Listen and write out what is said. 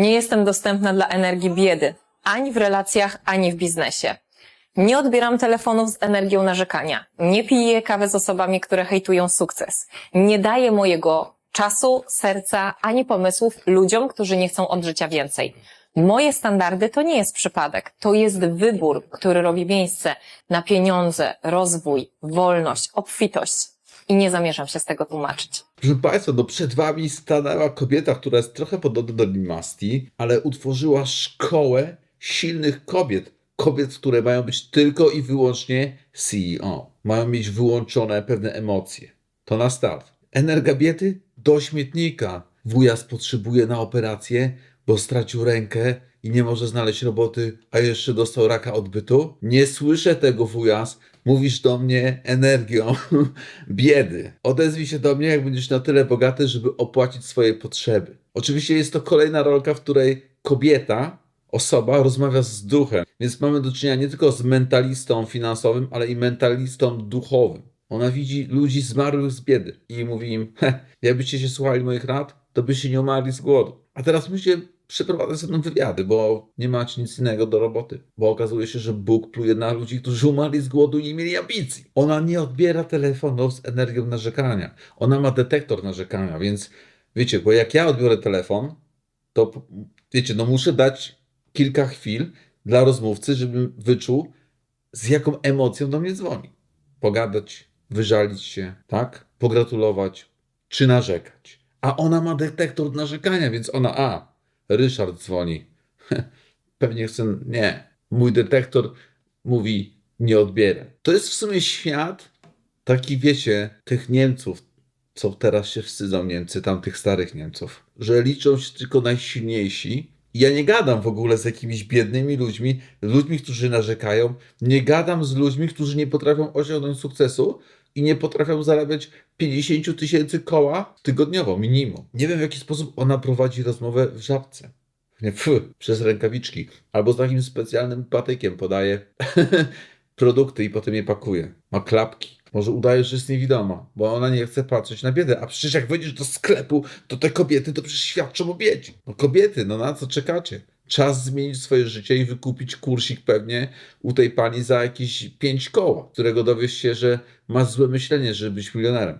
Nie jestem dostępna dla energii biedy, ani w relacjach, ani w biznesie. Nie odbieram telefonów z energią narzekania. Nie piję kawy z osobami, które hejtują sukces. Nie daję mojego czasu, serca, ani pomysłów ludziom, którzy nie chcą od życia więcej. Moje standardy to nie jest przypadek, to jest wybór, który robi miejsce na pieniądze, rozwój, wolność, obfitość. I nie zamierzam się z tego tłumaczyć. Proszę Państwa, no przed Wami stanęła kobieta, która jest trochę podobna do Limasti, ale utworzyła szkołę silnych kobiet. Kobiet, które mają być tylko i wyłącznie CEO. Mają mieć wyłączone pewne emocje. To na start. Energabiety do śmietnika. Wujas potrzebuje na operację, bo stracił rękę i nie może znaleźć roboty, a jeszcze dostał raka odbytu. Nie słyszę tego, wujas. Mówisz do mnie energią biedy. Odezwij się do mnie, jak będziesz na tyle bogaty, żeby opłacić swoje potrzeby. Oczywiście jest to kolejna rolka, w której kobieta, osoba rozmawia z duchem. Więc mamy do czynienia nie tylko z mentalistą finansowym, ale i mentalistą duchowym. Ona widzi ludzi zmarłych z biedy i mówi im, "Heh, jakbyście się słuchali moich rad, to byście nie umarli z głodu. A teraz musicie przeprowadzać ze mną wywiady, bo nie macie nic innego do roboty. Bo okazuje się, że Bóg pluje na ludzi, którzy umarli z głodu i nie mieli ambicji. Ona nie odbiera telefonów z energią narzekania. Ona ma detektor narzekania, więc wiecie, bo jak ja odbiorę telefon, to wiecie, no muszę dać kilka chwil dla rozmówcy, żebym wyczuł, z jaką emocją do mnie dzwoni. Pogadać, wyżalić się, tak? Pogratulować, czy narzekać. A ona ma detektor narzekania, więc ona, a, Ryszard dzwoni. Pewnie chce, nie. Mój detektor mówi, nie odbieraj. To jest w sumie świat taki, wiecie, tych Niemców, co teraz się wstydzą Niemcy, tamtych starych Niemców, że liczą się tylko najsilniejsi. Ja nie gadam w ogóle z jakimiś biednymi ludźmi, ludźmi, którzy narzekają. Nie gadam z ludźmi, którzy nie potrafią osiągnąć sukcesu i nie potrafią zarabiać 50 tysięcy koła tygodniowo, minimum. Nie wiem, w jaki sposób ona prowadzi rozmowę w żabce. Nie, pfu, przez rękawiczki. Albo z takim specjalnym patykiem podaje produkty i potem je pakuje. Ma klapki. Może udaje, że jest niewidoma, bo ona nie chce patrzeć na biedę. A przecież jak wejdziesz do sklepu, to te kobiety to przecież świadczą o biedzie. No kobiety, no na co czekacie? Czas zmienić swoje życie i wykupić kursik pewnie u tej pani za jakieś pięć koła, którego dowiesz się, że masz złe myślenie, żeby być milionerem.